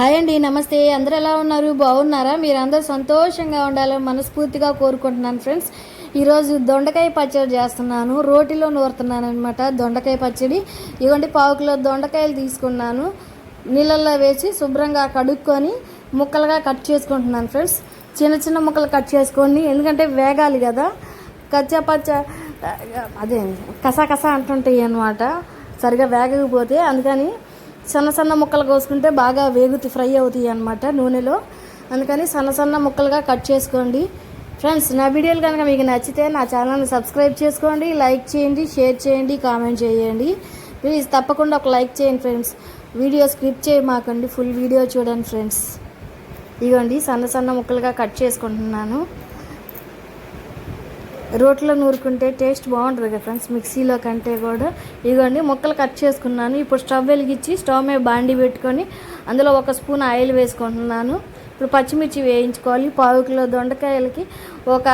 Hi అండి నమస్తే. అందరు ఎలా ఉన్నారు? బాగున్నారా? మీరు అందరూ సంతోషంగా ఉండాలని మనస్ఫూర్తిగా కోరుకుంటున్నాను ఫ్రెండ్స్. ఈరోజు దొండకాయ పచ్చడి చేస్తున్నాను. రోటిలో నూరుతున్నాను అనమాట దొండకాయ పచ్చడి. ఇవ్వండి పావు కిలో దొండకాయలు తీసుకున్నాను. నీళ్ళల్లో వేసి శుభ్రంగా కడుక్కొని ముక్కలుగా కట్ చేసుకుంటున్నాను ఫ్రెండ్స్. చిన్న చిన్న ముక్కలు కట్ చేసుకొని ఎందుకంటే వేగాలి కదా. కచ్చా పచ్చ అదే కసా కసా అంటుంటాయి అనమాట సరిగా వేగకపోతే అందుకని సన్న సన్న ముక్కలు కోసుకుంటే బాగా వేగుతి ఫ్రై అవుతాయి అనమాట నూనెలో. అందుకని సన్న సన్న ముక్కలుగా కట్ చేసుకోండి. ఫ్రెండ్స్ నా వీడియోలు కనుక మీకు నచ్చితే నా ఛానల్ని సబ్స్క్రైబ్ చేసుకోండి లైక్ చేయండి షేర్ చేయండి కామెంట్ చేయండి. ప్లీజ్ తప్పకుండా ఒక లైక్ చేయండి ఫ్రెండ్స్. వీడియో స్క్రిప్ చేయమాకండి ఫుల్ వీడియో చూడండి ఫ్రెండ్స్. ఇదిగోండి సన్న సన్న ముక్కలుగా కట్ చేసుకుంటున్నాను. రోట్లో నూరుకుంటే టేస్ట్ బాగుంటుంది కదా ఫ్రెండ్స్ మిక్సీలో కంటే కూడా. ఇదిగోండి ముక్కలు కట్ చేసుకున్నాను. ఇప్పుడు స్టవ్ వెలిగించి స్టవ్ మీద బాండి పెట్టుకొని అందులో ఒక స్పూన్ ఆయిల్ వేసుకుంటున్నాను. ఇప్పుడు పచ్చిమిర్చి వేయించుకోవాలి. పావు కిలో దొండకాయలకి ఒక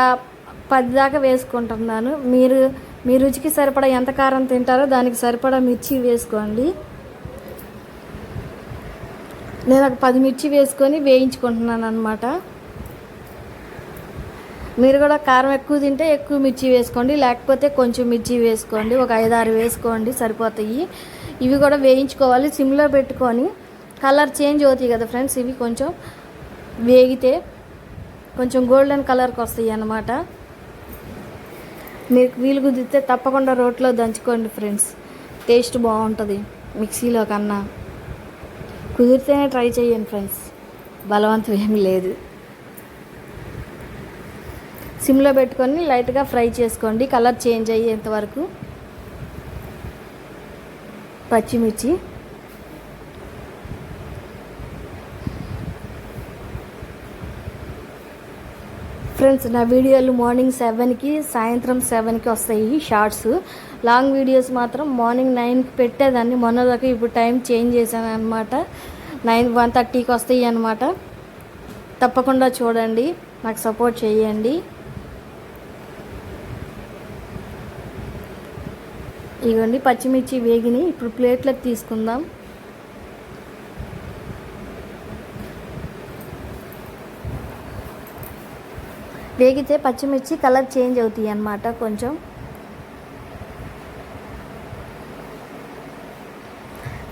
పది దాకా వేసుకుంటున్నాను. మీరు మీ రుచికి సరిపడా ఎంత కారం తింటారో దానికి సరిపడా మిర్చి వేసుకోండి. నేను ఒక పది మిర్చి వేసుకొని వేయించుకుంటున్నాను అనమాట మీరు కూడా కారం ఎక్కువ తింటే ఎక్కువ మిర్చి వేసుకోండి లేకపోతే కొంచెం మిర్చి వేసుకోండి ఒక ఐదారు వేసుకోండి సరిపోతాయి. ఇవి కూడా వేయించుకోవాలి సిమ్లో పెట్టుకొని. కలర్ చేంజ్ అవుతాయి కదా ఫ్రెండ్స్ ఇవి కొంచెం వేగితే కొంచెం గోల్డెన్ కలర్కి వస్తాయి అన్నమాట. మీకు వీలు కుదిరితే తప్పకుండా రోట్లో దంచుకోండి ఫ్రెండ్స్ టేస్ట్ బాగుంటుంది మిక్సీలో కన్నా. కుదిరితేనే ట్రై చేయండి ఫ్రెండ్స్ బలవంతం ఏమీ లేదు. సిమ్లో పెట్టుకొని లైట్గా ఫ్రై చేసుకోండి. కలర్ చేంజ్ అయ్యేంత వరకు. పచ్చిమిర్చి. ఫ్రెండ్స్ నా వీడియోలు మార్నింగ్ సెవెన్కి సాయంత్రం సెవెన్కి వస్తాయి షార్ట్స్. లాంగ్ వీడియోస్ మాత్రం మార్నింగ్ నైన్కి పెట్టేదాన్ని. మొన్న దాకా ఇప్పుడు టైం చేంజ్ చేశాను అనమాట నైన్ వన్ థర్టీకి వస్తాయి అనమాట తప్పకుండా చూడండి. నాకు సపోర్ట్ చేయండి. ఇవ్వండి పచ్చిమిర్చి వేగిని ఇప్పుడు ప్లేట్లకు తీసుకుందాం. వేగితే పచ్చిమిర్చి కలర్ చేంజ్ అవుతాయి అన్నమాట కొంచెం.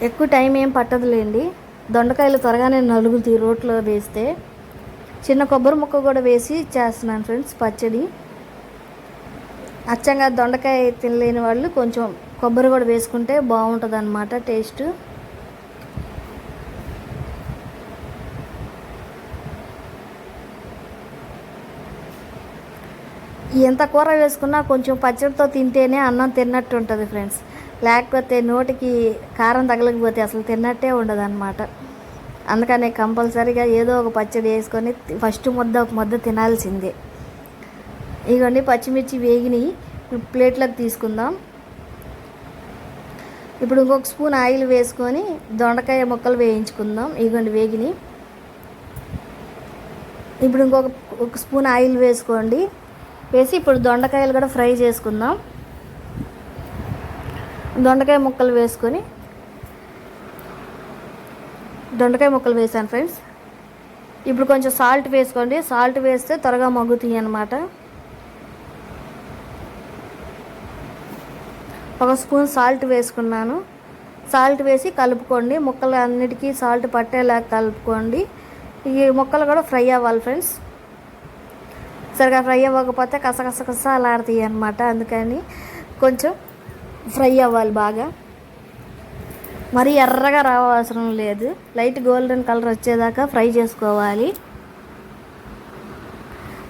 ఎక్కువ టైం ఏం పట్టదులేండి. దొండకాయలు త్వరగానే నలుగుతాయి రోట్లో వేస్తే. చిన్న కొబ్బరి ముక్క కూడా వేసి చేస్తున్నాను ఫ్రెండ్స్ పచ్చడి. అచ్చంగా దొండకాయ తినలేని వాళ్ళు కొంచెం కొబ్బరి కూడా వేసుకుంటే బాగుంటుంది అనమాట టేస్ట్. ఎంత కూర వేసుకున్నా కొంచెం పచ్చడితో తింటేనే అన్నం తిన్నట్టు ఉంటుంది ఫ్రెండ్స్. లేకపోతే నోటికి కారం తగలకపోతే అసలు తిన్నట్టే ఉండదు అనమాట అందుకనే కంపల్సరీగా ఏదో ఒక పచ్చడి వేసుకొని ఫస్ట్ ముద్ద ఒక ముద్ద తినాల్సిందే. ఇగోండి పచ్చిమిర్చి వేగిని ప్లేట్లోకి తీసుకుందాం. ఇప్పుడు ఇంకొక స్పూన్ ఆయిల్ వేసుకొని దొండకాయ ముక్కలు వేయించుకుందాం ఇగోండి వేగిని. ఇప్పుడు ఇంకొక ఒక స్పూన్ ఆయిల్ వేసుకోండి. వేసి ఇప్పుడు దొండకాయలు కూడా ఫ్రై చేసుకుందాం. దొండకాయ ముక్కలు వేసుకొని దొండకాయ ముక్కలు వేసాను ఫ్రెండ్స్. ఇప్పుడు కొంచెం సాల్ట్ వేసుకోండి. సాల్ట్ వేస్తే త్వరగా మగ్గుతాయి అన్నమాట. ఒక స్పూన్ సాల్ట్ వేసుకున్నాను. సాల్ట్ వేసి కలుపుకోండి. ముక్కలు అన్నిటికీ సాల్ట్ పట్టేలా కలుపుకోండి. ఈ ముక్కలు కూడా ఫ్రై అవ్వాలి ఫ్రెండ్స్. సరిగా ఫ్రై అవ్వకపోతే కసకస కస అలాడతాయి అనమాట అందుకని కొంచెం ఫ్రై అవ్వాలి బాగా. మరీ ఎర్రగా రావసరం లేదు. లైట్ గోల్డెన్ కలర్ వచ్చేదాకా ఫ్రై చేసుకోవాలి.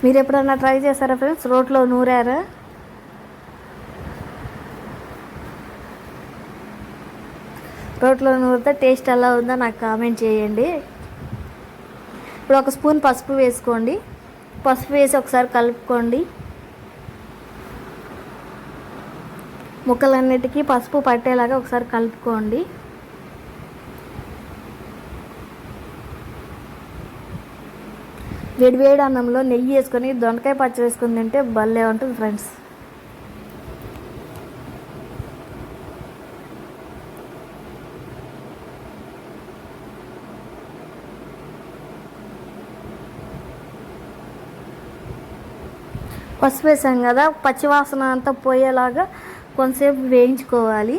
మీరు ఎప్పుడన్నా ట్రై చేశారా ఫ్రెండ్స్? రోట్లో నూరారా? రోట్లో నూరితే టేస్ట్ ఎలా ఉందో నాకు కామెంట్ చేయండి. ఇప్పుడు ఒక స్పూన్ పసుపు వేసుకోండి. పసుపు వేసి ఒకసారి కలుపుకోండి. ముక్కలన్నిటికీ పసుపు పట్టేలాగా ఒకసారి కలుపుకోండి. వేడివేడి అన్నంలో నెయ్యి వేసుకొని దొండకాయ పచ్చడి వేసుకొని తింటే భలే ఉంటుంది ఫ్రెండ్స్. పసుపు వేసాం కదా పచ్చివాసన అంతా పోయేలాగా కొంతసేపు వేయించుకోవాలి.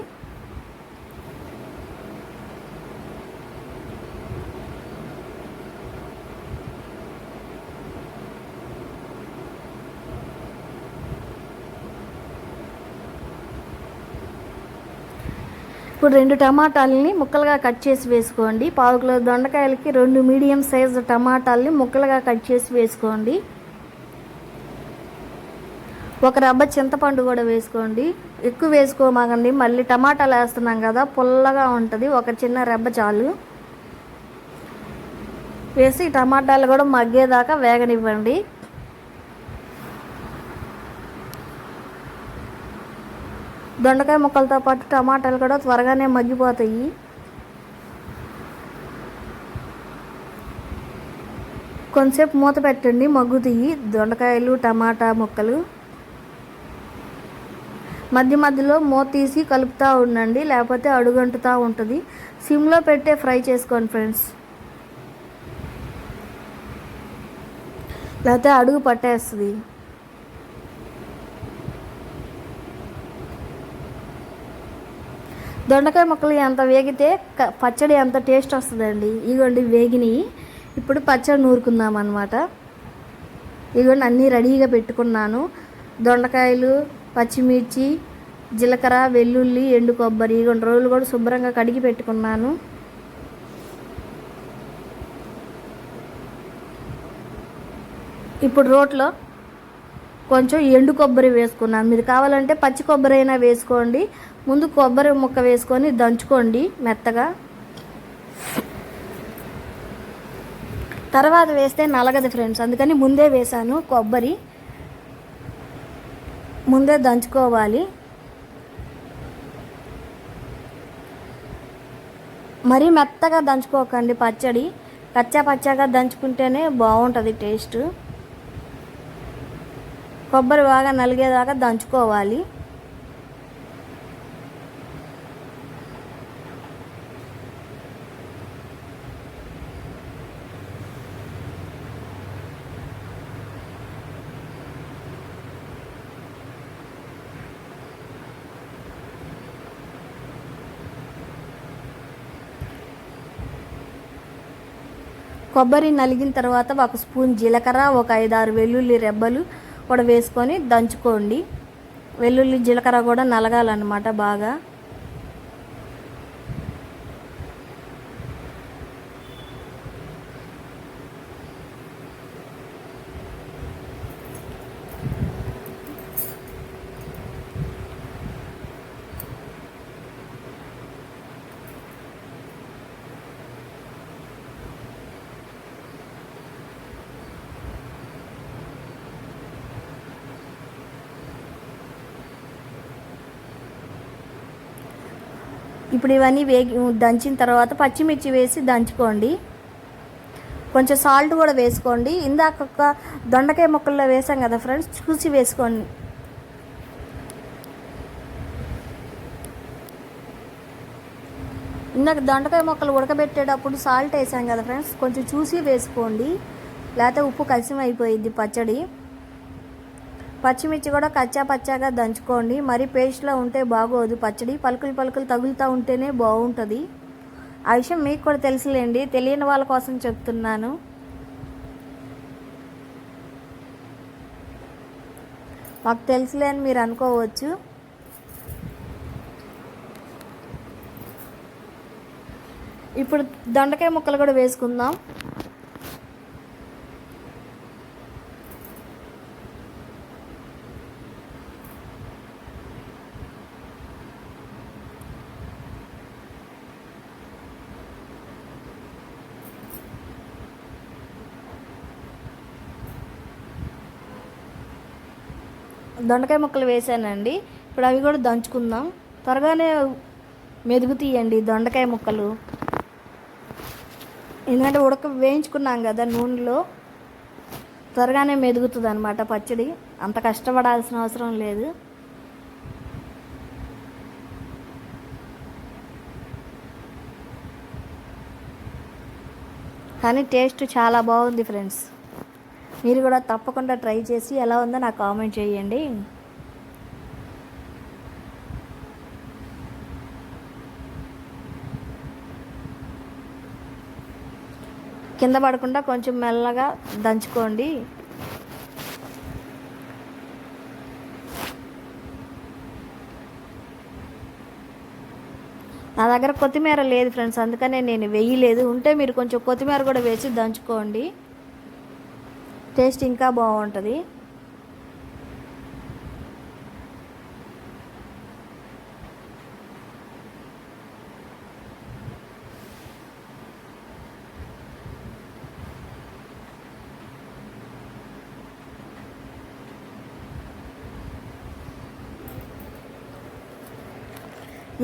ఇప్పుడు రెండు టమాటాలని ముక్కలుగా కట్ చేసి వేసుకోండి. పావు కిలో దొండకాయలకి రెండు మీడియం సైజు టమాటాలని ముక్కలుగా కట్ చేసి వేసుకోండి. ఒక రబ్బ చింతపండు కూడా వేసుకోండి. ఎక్కువ వేసుకోమాకండి. మళ్ళీ టమాటాలు వేస్తున్నాం కదా పుల్లగా ఉంటుంది. ఒక చిన్న రెబ్బ చాలు. వేసి టమాటాలు కూడా మగ్గేదాకా వేగనివ్వండి. దొండకాయ ముక్కలతో పాటు టమాటాలు కూడా త్వరగానే మగ్గిపోతాయి. కొంతసేపు మూత పెట్టండి. మగ్గుతాయి. దొండకాయలు టమాటా ముక్కలు. మధ్య మధ్యలో మూత తీసి కలుపుతూ ఉండండి లేకపోతే అడుగంటుతూ ఉంటుంది. సిమ్లో పెట్టే ఫ్రై చేసుకోండి ఫ్రెండ్స్. లేకపోతే అడుగు పట్టేస్తుంది. దొండకాయ ముక్కలు ఎంత వేగితే పచ్చడి ఎంత టేస్ట్ వస్తుందండి. ఇగోండి వేగినాయి. ఇప్పుడు పచ్చడి నూరుకుందాం అనమాట ఇగోండి అన్నీ రెడీగా పెట్టుకున్నాను. దొండకాయలు పచ్చిమిర్చి జీలకర్ర వెల్లుల్లి ఎండు కొబ్బరి రెండు రోజులు కూడా శుభ్రంగా కడిగి పెట్టుకున్నాను. ఇప్పుడు రోట్లో కొంచెం ఎండు కొబ్బరి వేసుకున్నాను. మీరు కావాలంటే పచ్చి కొబ్బరి అయినా వేసుకోండి. ముందు కొబ్బరి ముక్క వేసుకొని దంచుకోండి మెత్తగా. తర్వాత వేస్తే నలగదు ఫ్రెండ్స్ అందుకని ముందే వేసాను కొబ్బరి. ముందే దంచుకోవాలి. మరీ మెత్తగా దంచుకోకండి పచ్చడి. కచ్చా పచ్చాగా దంచుకుంటేనే బాగుంటుంది టేస్ట్. కొబ్బరి బాగా నలిగేదాకా దంచుకోవాలి. కొబ్బరి నలిగిన తర్వాత ఒక స్పూన్ జీలకర్ర ఒక ఐదారు వెల్లుల్లి రెబ్బలు కూడా వేసుకొని దంచుకోండి. వెల్లుల్లి జీలకర్ర కూడా నలగాలన్నమాట బాగా. ఇప్పుడు ఇవన్నీ వేగి దంచిన తర్వాత పచ్చిమిర్చి వేసి దంచుకోండి. కొంచెం సాల్ట్ కూడా వేసుకోండి. ఇందాక ఒక దొండకాయ ముక్కల్లో వేసాం కదా ఫ్రెండ్స్ చూసి వేసుకోండి. ఇందాక దొండకాయ మొక్కలు ఉడకబెట్టేటప్పుడు సాల్ట్ వేసాం కదా ఫ్రెండ్స్ కొంచెం చూసి వేసుకోండి. లేకపోతే ఉప్పు కలిసిమయిపోయింది పచ్చడి. పచ్చిమిర్చి కూడా కచ్చా పచ్చాగా దంచుకోండి. మరి పేస్ట్లో ఉంటే బాగోదు. పచ్చడి పలుకులు పలుకులు తగులుతూ ఉంటేనే బాగుంటుంది. ఆ విషయం మీకు కూడా తెలుసులేండి. తెలియని వాళ్ళ కోసం చెప్తున్నాను. మాకు తెలుసులే అని మీరు అనుకోవచ్చు. ఇప్పుడు దొండకాయ ముక్కలు కూడా వేసుకుందాం. దొండకాయ ముక్కలు వేసానండి. ఇప్పుడు అవి కూడా దంచుకుందాం. త్వరగానే మెదుగు తీయండి దొండకాయ ముక్కలు. ఎందుకంటే ఉడక వేయించుకున్నాం కదా నూనెలో. త్వరగానే మెదుగుతుంది అనమాట పచ్చడి. అంత కష్టపడాల్సిన అవసరం లేదు. కానీ టేస్ట్ చాలా బాగుంది ఫ్రెండ్స్. మీరు కూడా తప్పకుండా ట్రై చేసి ఎలా ఉందో నాకు కామెంట్ చేయండి. కింద పడకుండా కొంచెం మెల్లగా దంచుకోండి. నా దగ్గర కొత్తిమీర లేదు ఫ్రెండ్స్ అందుకనే నేను వేయలేదు. ఉంటే మీరు కొంచెం కొత్తిమీర కూడా వేసి దంచుకోండి. టేస్ట్ ఇంకా బాగుంటుంది.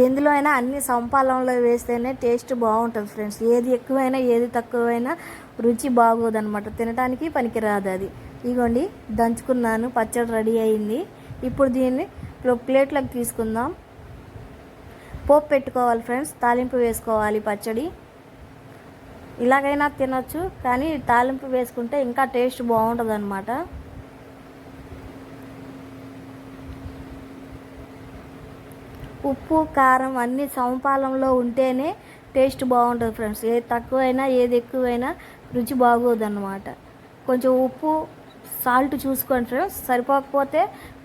ఎందులో అయినా అన్ని సంపాలనలో వేస్తేనే టేస్ట్ బాగుంటుంది ఫ్రెండ్స్. ఏది ఎక్కువైనా ఏది తక్కువైనా రుచి బాగోదనమాట తినడానికి పనికిరాదు అది. ఇగోండి దంచుకున్నాను పచ్చడి రెడీ అయింది. ఇప్పుడు దీన్ని ప్లేట్లకు తీసుకుందాం. పోపు పెట్టుకోవాలి ఫ్రెండ్స్ తాలింపు వేసుకోవాలి పచ్చడి. ఇలాగైనా తినొచ్చు కానీ తాలింపు వేసుకుంటే ఇంకా టేస్ట్ బాగుంటుంది అనమాట ఉప్పు కారం అన్నీ సమపాలంలో ఉంటేనే టేస్ట్ బాగుంటుంది ఫ్రెండ్స్. ఏది తక్కువైనా ఏది ఎక్కువైనా రుచి బాగోదన్నమాట. కొంచెం ఉప్పు సాల్ట్ చూసుకోండి ఫ్రెండ్స్. సరిపోకపోతే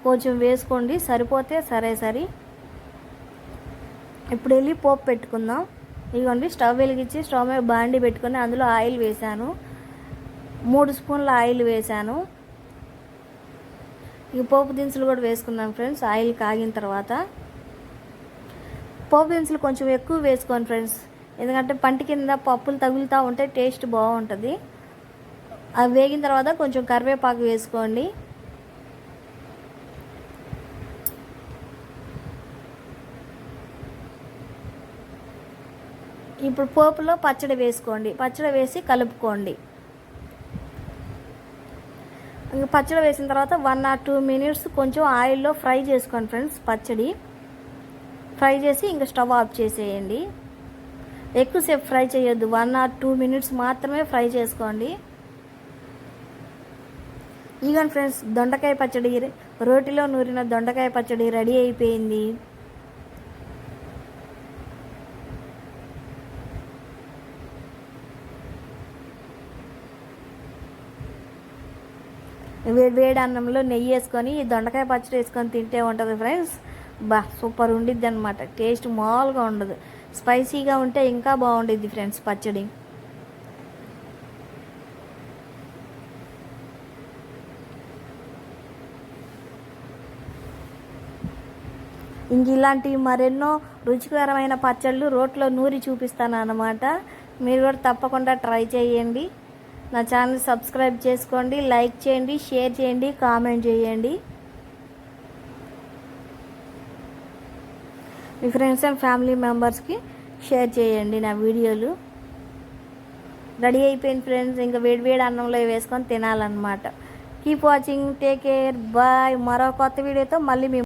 కొంచెం వేసుకోండి. సరిపోతే సరే సరి. ఇప్పుడు వెళ్ళి పోపు పెట్టుకుందాం. ఇదిగోండి స్టవ్ వెలిగించి స్టవ్ మీద బాండి పెట్టుకొని అందులో ఆయిల్ వేసాను మూడు స్పూన్ల ఆయిల్ వేసాను ఈ పోపు దినుసులు కూడా వేసుకున్నాను ఫ్రెండ్స్ ఆయిల్ కాగిన తర్వాత. పోపు దినుసులు కొంచెం ఎక్కువ వేసుకోండి ఫ్రెండ్స్. ఎందుకంటే పంట కింద పప్పులు తగులుతూ ఉంటే టేస్ట్ బాగుంటుంది. అవి వేగిన తర్వాత కొంచెం కరివేపాకు వేసుకోండి. ఇప్పుడు పోపులో పచ్చడి వేసుకోండి. పచ్చడి వేసి కలుపుకోండి. ఇంకా పచ్చడి వేసిన తర్వాత వన్ ఆర్ టూ మినిట్స్ కొంచెం ఆయిల్లో ఫ్రై చేసుకోండి ఫ్రెండ్స్ పచ్చడి. ఫ్రై చేసి ఇంకా స్టవ్ ఆఫ్ చేసేయండి. ఎక్కువసేపు ఫ్రై చేయొద్దు. వన్ ఆర్ టూ మినిట్స్ మాత్రమే ఫ్రై చేసుకోండి. ఈగన్ ఫ్రెండ్స్ దొండకాయ పచ్చడి రోటిలో నూరిన దొండకాయ పచ్చడి రెడీ అయిపోయింది. వేడి వేడి అన్నంలో నెయ్యి వేసుకొని ఈ దొండకాయ పచ్చడి వేసుకొని తింటే ఉంటుంది ఫ్రెండ్స్. బా సూపర్ ఉండిద్ది అనమాట టేస్ట్ మామూలుగా ఉండదు. స్పైసీగా ఉంటే ఇంకా బాగుండిద్ది ఫ్రెండ్స్ పచ్చడి. ఇంక ఇలాంటి మరెన్నో రుచికరమైన పచ్చళ్ళు రోట్లో నూరి చూపిస్తాను అన్నమాట. మీరు కూడా తప్పకుండా ట్రై చేయండి. నా ఛానల్ సబ్స్క్రైబ్ చేసుకోండి లైక్ చేయండి షేర్ చేయండి కామెంట్ చేయండి. మీ ఫ్రెండ్స్ అండ్ ఫ్యామిలీ మెంబర్స్కి షేర్ చేయండి నా వీడియోలు. రెడీ అయిపోయింది ఫ్రెండ్స్ ఇంకా వేడి వేడి అన్నంలో వేసుకొని తినాలన్నమాట. Keep watching take care bye మరో కొత్త వీడియోతో మళ్ళీ మేము